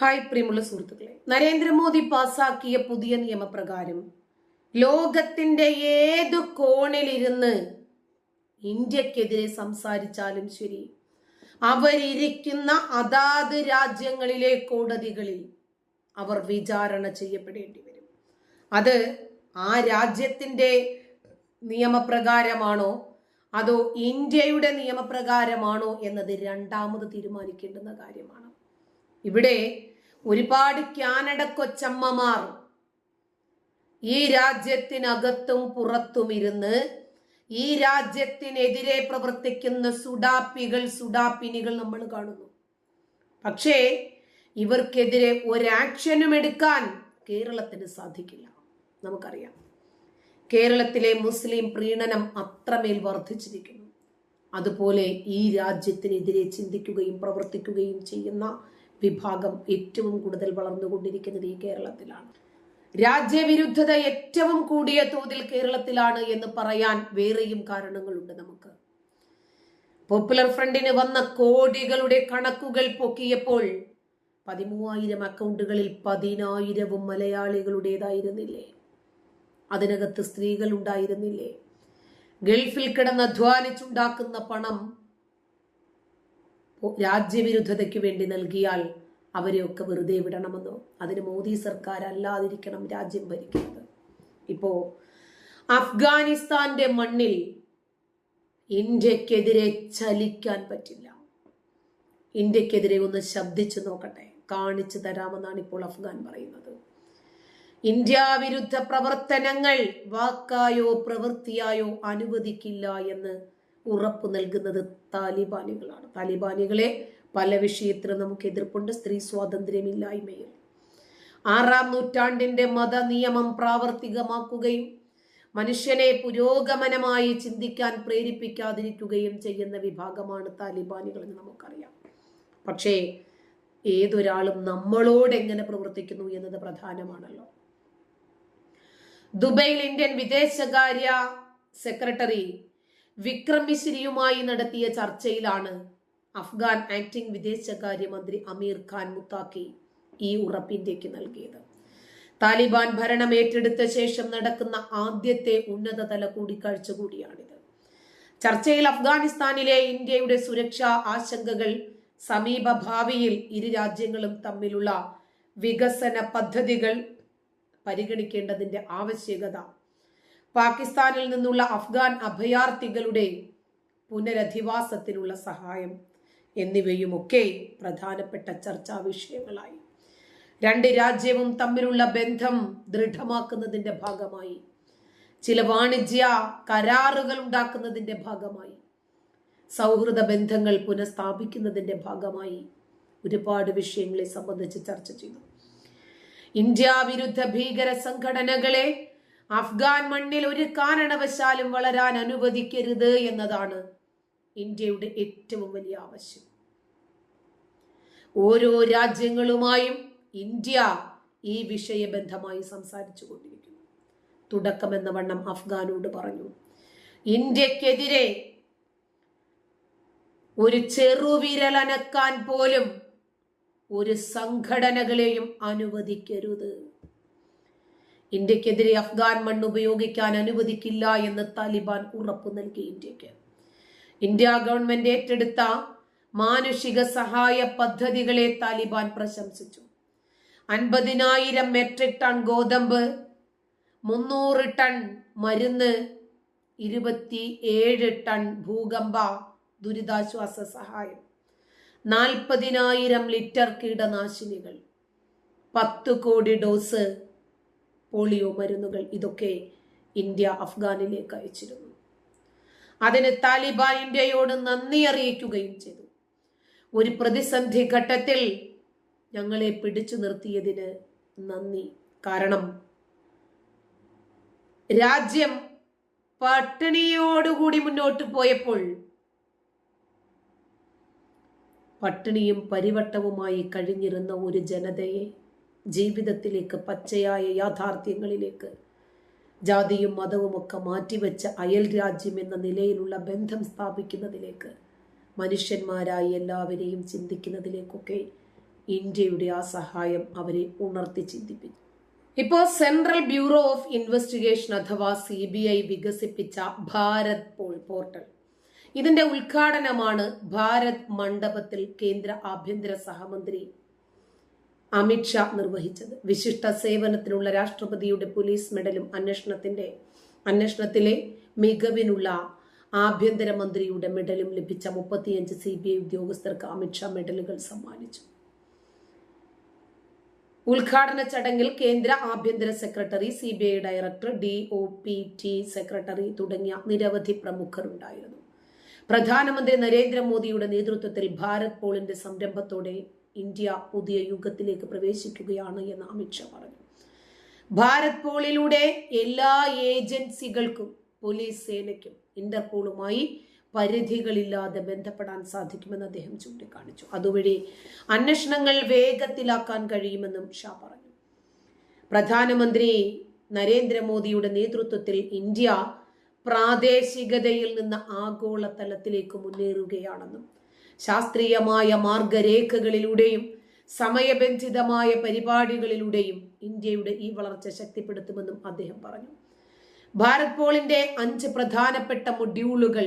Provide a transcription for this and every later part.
Hi പ്രിയമുള്ള സുഹൃത്തുക്കളെ. നരേന്ദ്രമോദി പാസാക്കിയ പുതിയ നിയമപ്രകാരം ലോകത്തിന്റെ ഏതു കോണിലിരുന്ന് ഇന്ത്യക്കെതിരെ സംസാരിച്ചാലും ശരി അവരിയ്ക്കുന്ന അതാത് രാജ്യങ്ങളിലെ കോടതികളിൽ അവർ വിചാരണ ചെയ്യപ്പെടേണ്ടി വരും. അത് ആ രാജ്യത്തിന്റെ നിയമപ്രകാരമാണോ അതോ ഇന്ത്യയുടെ നിയമപ്രകാരമാണോ എന്നത് രണ്ടാമത് തീരുമാനിക്കേണ്ടുന്ന കാര്യമാണ്? ഇവിടെ ഒരുപാട് കാനഡ കൊച്ചമ്മമാർ ഈ രാജ്യത്തിനകത്തും പുറത്തും ഇരുന്ന് ഈ രാജ്യത്തിനെതിരെ പ്രവർത്തിക്കുന്ന സുഡാപ്പികൾ സുഡാപ്പിനികൾ നമ്മൾ കാണുന്നു. പക്ഷേ ഇവർക്കെതിരെ ഒരാക്ഷനും എടുക്കാൻ കേരളത്തിന് സാധിക്കില്ല. നമുക്കറിയാം. കേരളത്തിലെ മുസ്ലിം പ്രീണനം അത്രമേൽ വർദ്ധിച്ചിരിക്കുന്നു. അതുപോലെ ഈ രാജ്യത്തിനെതിരെ ചിന്തിക്കുകയും പ്രവർത്തിക്കുകയും ചെയ്യുന്ന വിഭാഗം ഏറ്റവും കൂടുതൽ വളർന്നുകൊണ്ടിരിക്കുന്നത് ഈ കേരളത്തിലാണ്. രാജ്യവിരുദ്ധത ഏറ്റവും കൂടിയ തോതിൽ കേരളത്തിലാണ് എന്ന് പറയാൻ വേറെയും കാരണങ്ങളുണ്ട് നമുക്ക്. പോപ്പുലർ ഫ്രണ്ടിന് വന്ന കോടികളുടെ കണക്കുകൾ പൊക്കിയപ്പോൾ പതിമൂവായിരം അക്കൗണ്ടുകളിൽ പതിനായിരവും മലയാളികളുടേതായിരുന്നില്ലേ? അതിനകത്ത് സ്ത്രീകൾ ഉണ്ടായിരുന്നില്ലേ ഗൾഫിൽ കിടന്ന് അധ്വാനിച്ചുണ്ടാക്കുന്ന പണം രാജ്യവിരുദ്ധതയ്ക്ക് വേണ്ടി നൽകിയാൽ അവരെയൊക്കെ വെറുതെ വിടണമെന്നോ? അതിന് മോദി സർക്കാർ അല്ലാതിരിക്കണം രാജ്യം ഭരിക്കുന്നത്. ഇപ്പോ അഫ്ഗാനിസ്ഥാന്റെ മണ്ണിൽ ഇന്ത്യക്കെതിരെ ചലിക്കാൻ പറ്റില്ല. ഇന്ത്യക്കെതിരെ ഒന്ന് ശബ്ദിച്ചു നോക്കട്ടെ. കാണിച്ചു തരാമെന്നാണ് ഇപ്പോൾ അഫ്ഗാൻ പറയുന്നത്. ഇന്ത്യ വിരുദ്ധ പ്രവർത്തനങ്ങൾ വാക്കായോ പ്രവൃത്തിയായോ അനുവദിക്കില്ല എന്ന് ഉറപ്പു നൽകുന്നത് താലിബാനികളാണ്. താലിബാനികളെ പല വിഷയത്തിലും നമുക്ക് എതിർപ്പുണ്ട് സ്ത്രീ സ്വാതന്ത്ര്യമില്ലായ്മയിൽ. ആറാം നൂറ്റാണ്ടിന്റെ മത നിയമം പ്രാവർത്തികമാക്കുകയും മനുഷ്യനെ പുരോഗമനമായി ചിന്തിക്കാൻ പ്രേരിപ്പിക്കാതിരിക്കുകയും ചെയ്യുന്ന വിഭാഗമാണ് താലിബാനികൾ എന്ന് നമുക്കറിയാം. പക്ഷേ ഏതൊരാളും നമ്മളോട് എങ്ങനെ പ്രവർത്തിക്കുന്നു എന്നത് പ്രധാനമാണല്ലോ. ദുബൈയിൽ ഇന്ത്യൻ വിദേശകാര്യ സെക്രട്ടറി വിക്രം മിശ്രിയുമായി നടത്തിയ ചർച്ചയിലാണ് അഫ്ഗാൻ ആക്ടിംഗ് വിദേശകാര്യമന്ത്രി അമീർ ഖാൻ മുത്താക്കി ഈ ഉറപ്പ് ഇന്ത്യയ്ക്ക് നൽകിയത്. താലിബാൻ ഭരണം ഏറ്റെടുത്ത ശേഷം നടക്കുന്ന ആദ്യത്തെ ഉന്നതതല കൂടിക്കാഴ്ച കൂടിയാണിത്. ചർച്ചയിൽ അഫ്ഗാനിസ്ഥാനിലെ ഇന്ത്യയുടെ സുരക്ഷാ ആശങ്കകൾ സമീപ ഭാവിയിൽ ഇരു രാജ്യങ്ങളും തമ്മിലുള്ള വികസന പദ്ധതികൾ പരിഗണിക്കേണ്ടതിന്റെ ആവശ്യകത പാകിസ്ഥാനിൽ നിന്നുള്ള അഫ്ഗാൻ അഭയാർത്ഥികളുടെ പുനരധിവാസത്തിനുള്ള സഹായം എന്നിവയുമൊക്കെ പ്രധാനപ്പെട്ട ചർച്ചാ വിഷയങ്ങളായി. രണ്ട് രാജ്യവും തമ്മിലുള്ള ബന്ധം ദൃഢമാക്കുന്നതിന്റെ ഭാഗമായി. ചില വാണിജ്യ കരാറുകൾ ഉണ്ടാക്കുന്നതിന്റെ ഭാഗമായി. സൗഹൃദ ബന്ധങ്ങൾ പുനഃസ്ഥാപിക്കുന്നതിന്റെ ഭാഗമായി ഒരുപാട് വിഷയങ്ങളെ സംബന്ധിച്ച് ചർച്ച ചെയ്തു. ഇന്ത്യ വിരുദ്ധ ഭീകര സംഘടനകളെ അഫ്ഗാൻ മണ്ണിൽ ഒരു കാരണവശാലും വളരാൻ അനുവദിക്കരുത് എന്നതാണ് ഇന്ത്യയുടെ ഏറ്റവും വലിയ ആവശ്യം. ഓരോ രാജ്യങ്ങളുമായും ഇന്ത്യ ഈ വിഷയബന്ധമായി സംസാരിച്ചു കൊണ്ടിരിക്കുന്നു. തുടക്കമെന്ന വണ്ണം അഫ്ഗാനോട് പറഞ്ഞു. ഇന്ത്യക്കെതിരെ ഒരു ചെറുവിരലനക്കാൻ പോലും ഒരു സംഘടനകളെയും അനുവദിക്കരുത്. ഇന്ത്യക്കെതിരെ അഫ്ഗാൻ മണ്ണ് ഉപയോഗിക്കാൻ അനുവദിക്കില്ല എന്ന് താലിബാൻ ഉറപ്പ് നൽകി ഇന്ത്യയ്ക്ക്. ഇന്ത്യ ഗവൺമെന്റ് ഏറ്റെടുത്ത മാനുഷിക സഹായ പദ്ധതികളെ താലിബാൻ പ്രശംസിച്ചു. അൻപതിനായിരം മെട്രിക് ടൺ ഗോതമ്പ് മുന്നൂറ് ടൺ മരുന്ന് ഇരുപത്തി ഏഴ് ടൺ ഭൂകമ്പ ദുരിതാശ്വാസ സഹായം നാൽപ്പതിനായിരം ലിറ്റർ കീടനാശിനികൾ പത്ത് കോടി ഡോസ് പോളിയോ മരുന്നുകൾ ഇതൊക്കെ ഇന്ത്യ അഫ്ഗാനിലേക്ക് അയച്ചിരുന്നു. അതിന് താലിബാൻ ഇന്ത്യയോട് നന്ദി അറിയിക്കുകയും ചെയ്തു. ഒരു പ്രതിസന്ധി ഘട്ടത്തിൽ ഞങ്ങളെ പിടിച്ചു നിർത്തിയതിന് നന്ദി. കാരണം രാജ്യം പട്ടിണിയോടുകൂടി മുന്നോട്ട് പോയപ്പോൾ പട്ടിണിയും പരിവട്ടവുമായി കഴിഞ്ഞിരുന്ന ഒരു ജനതയെ ജീവിതത്തിലേക്ക് പച്ചയായ യാഥാർത്ഥ്യങ്ങളിലേക്ക് ജാതിയും മതവും ഒക്കെ മാറ്റിവെച്ച അയൽ രാജ്യം എന്ന നിലയിലുള്ള ബന്ധം സ്ഥാപിക്കുന്നതിലേക്ക് മനുഷ്യന്മാരായി എല്ലാവരെയും ചിന്തിക്കുന്നതിലേക്കൊക്കെ ഇന്ത്യയുടെ ആ സഹായം അവരെ ഉണർത്തി ചിന്തിപ്പിച്ചു. ഇപ്പോൾ സെൻട്രൽ ബ്യൂറോ ഓഫ് ഇൻവെസ്റ്റിഗേഷൻ അഥവാ സി ബി ഐ വികസിപ്പിച്ച ഭാരത് പോൾ പോർട്ടൽ. ഇതിന്റെ ഉദ്ഘാടനമാണ് ഭാരത് മണ്ഡപത്തിൽ കേന്ദ്ര ആഭ്യന്തര സഹമന്ത്രി അമിത്ഷാ നിർവഹിച്ചത്. വിശിഷ്ട സേവനത്തിനുള്ള രാഷ്ട്രപതിയുടെ പോലീസ് മെഡലും അന്വേഷണത്തിന്റെ അന്വേഷണത്തിലെ മികവിനുള്ള ആഭ്യന്തരമന്ത്രിയുടെ മെഡലും ലഭിച്ച മുപ്പത്തിയഞ്ച് സി ബി ഐ ഉദ്യോഗസ്ഥർക്ക് അമിത്ഷാ മെഡലുകൾ സമ്മാനിച്ചു. ഉദ്ഘാടന ചടങ്ങിൽ കേന്ദ്ര ആഭ്യന്തര secretary C B I director D O P T secretary തുടങ്ങിയ നിരവധി പ്രമുഖർ ഉണ്ടായിരുന്നു പ്രധാനമന്ത്രി നരേന്ദ്രമോദിയുടെ നേതൃത്വത്തിൽ ഭാരത് പോളിന്റെ സംരംഭത്തോടെ ഇന്ത്യ പുതിയ യുഗത്തിലേക്ക് പ്രവേശിക്കുകയാണ് എന്ന് അമിത്ഷാ പറഞ്ഞു. ഭാരത് പോളിലൂടെ എല്ലാ ഏജൻസികൾക്കും പോലീസ് സേനയ്ക്കും ഇന്റർപോളുമായി പരിധികളില്ലാതെ ബന്ധപ്പെടാൻ സാധിക്കുമെന്ന് അദ്ദേഹം ചൂണ്ടിക്കാണിച്ചു. അതുവഴി അന്വേഷണങ്ങൾ വേഗത്തിലാക്കാൻ കഴിയുമെന്നും ഷാ പറഞ്ഞു. പ്രധാനമന്ത്രി നരേന്ദ്രമോദിയുടെ നേതൃത്വത്തിൽ ഇന്ത്യ പ്രാദേശികതയിൽ നിന്ന് ആഗോളതലത്തിലേക്ക് മുന്നേറുകയാണെന്നും ശാസ്ത്രീയമായ മാർഗരേഖകളിലൂടെയും സമയബന്ധിതമായ പരിപാടികളിലൂടെയും ഇന്ത്യയുടെ ഈ വളർച്ച ശക്തിപ്പെടുത്തുമെന്നും അദ്ദേഹം പറഞ്ഞു. ഭാരത് പോളിന്റെ അഞ്ച് പ്രധാനപ്പെട്ട മൊഡ്യൂളുകൾ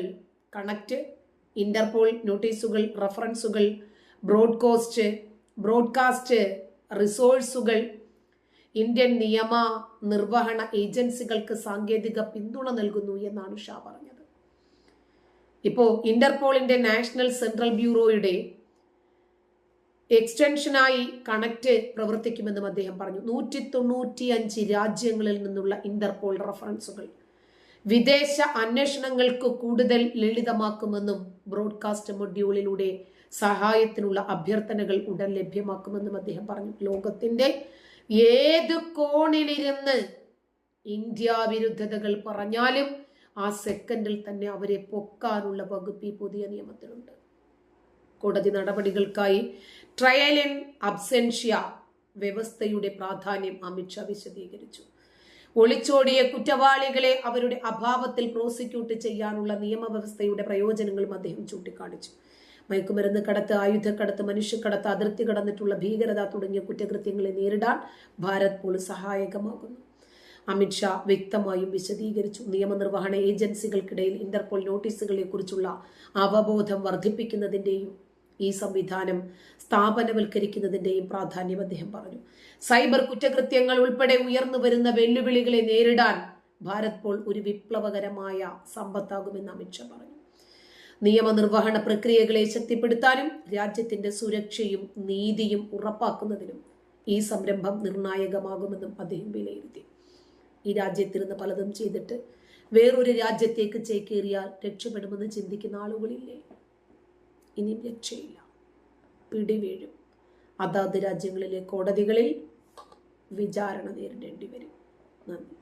കണക്ട് ഇന്റർപോൾ നോട്ടീസുകൾ റഫറൻസുകൾ ബ്രോഡ്കാസ്റ്റ് ബ്രോഡ്കാസ്റ്റ് റിസോഴ്സുകൾ ഇന്ത്യൻ നിയമ നിർവഹണ ഏജൻസികൾക്ക് സാങ്കേതിക പിന്തുണ നൽകുന്നു എന്നാണ് ഷാ പറഞ്ഞത്. ഇപ്പോൾ ഇന്റർപോളിന്റെ നാഷണൽ സെൻട്രൽ ബ്യൂറോയുടെ എക്സ്റ്റൻഷനായി കണക്ട് പ്രവർത്തിക്കുമെന്നും അദ്ദേഹം പറഞ്ഞു. നൂറ്റി തൊണ്ണൂറ്റി അഞ്ച് രാജ്യങ്ങളിൽ നിന്നുള്ള ഇന്റർപോൾ റഫറൻസുകൾ വിദേശ അന്വേഷണങ്ങൾക്ക് കൂടുതൽ ലളിതമാക്കുമെന്നും ബ്രോഡ്കാസ്റ്റ് മൊഡ്യൂളിലൂടെ സഹായത്തിനുള്ള അഭ്യർത്ഥനകൾ ഉടൻ ലഭ്യമാക്കുമെന്നും അദ്ദേഹം പറഞ്ഞു. ലോകത്തിന്റെ ഏത് കോണിലിരുന്ന് ഇന്ത്യ വിരുദ്ധതകൾ പറഞ്ഞാലും ആ സെക്കൻഡിൽ തന്നെ അവരെ പൊക്കാനുള്ള വകുപ്പ് ഈ പുതിയ നിയമത്തിലുണ്ട്. കോടതി നടപടികൾക്കായി ട്രയൽ ഇൻ അബ്സെൻഷ്യ വ്യവസ്ഥയുടെ പ്രാധാന്യം അമിത്ഷാ വിശദീകരിച്ചു. ഒളിച്ചോടിയ കുറ്റവാളികളെ അവരുടെ അഭാവത്തിൽ പ്രോസിക്യൂട്ട് ചെയ്യാനുള്ള നിയമവ്യവസ്ഥയുടെ പ്രയോജനങ്ങളും അദ്ദേഹം ചൂണ്ടിക്കാണിച്ചു. മയക്കുമരുന്ന് കടത്ത് ആയുധക്കടത്ത് മനുഷ്യക്കടത്ത് അതിർത്തി കടന്നിട്ടുള്ള ഭീകരത തുടങ്ങിയ കുറ്റകൃത്യങ്ങളെ നേരിടാൻ ഭാരത് പോൾ സഹായകമാകുന്നു. അമിത്ഷാ വ്യക്തമായും വിശദീകരിച്ചു. നിയമനിർവഹണ ഏജൻസികൾക്കിടയിൽ ഇന്റർപോൾ നോട്ടീസുകളെ കുറിച്ചുള്ള അവബോധം വർദ്ധിപ്പിക്കുന്നതിന്റെയും ഈ സംവിധാനം സ്ഥാപനവൽക്കരിക്കുന്നതിന്റെയും പ്രാധാന്യം അദ്ദേഹം പറഞ്ഞു. സൈബർ കുറ്റകൃത്യങ്ങൾ ഉൾപ്പെടെ ഉയർന്നു വരുന്ന വെല്ലുവിളികളെ നേരിടാൻ ഭാരത് പോൾ ഒരു വിപ്ലവകരമായ സമ്പത്താകുമെന്ന് അമിത്ഷാ പറഞ്ഞു. നിയമനിർവഹണ പ്രക്രിയകളെ ശക്തിപ്പെടുത്താനും രാജ്യത്തിന്റെ സുരക്ഷയും നീതിയും ഉറപ്പാക്കുന്നതിനും ഈ സംരംഭം നിർണായകമാകുമെന്നും അദ്ദേഹം വിലയിരുത്തി. ഈ രാജ്യത്തിരുന്ന് പലതും ചെയ്തിട്ട് വേറൊരു രാജ്യത്തേക്ക് ചേക്കേറിയാൽ രക്ഷപ്പെടുമെന്ന് ചിന്തിക്കുന്ന ആളുകളില്ലേ? ഇനിയും രക്ഷയില്ല. പിടിവീഴും. അതാത് രാജ്യങ്ങളിലെ കോടതികളിൽ വിചാരണ നേരിടേണ്ടി വരും. നന്ദി.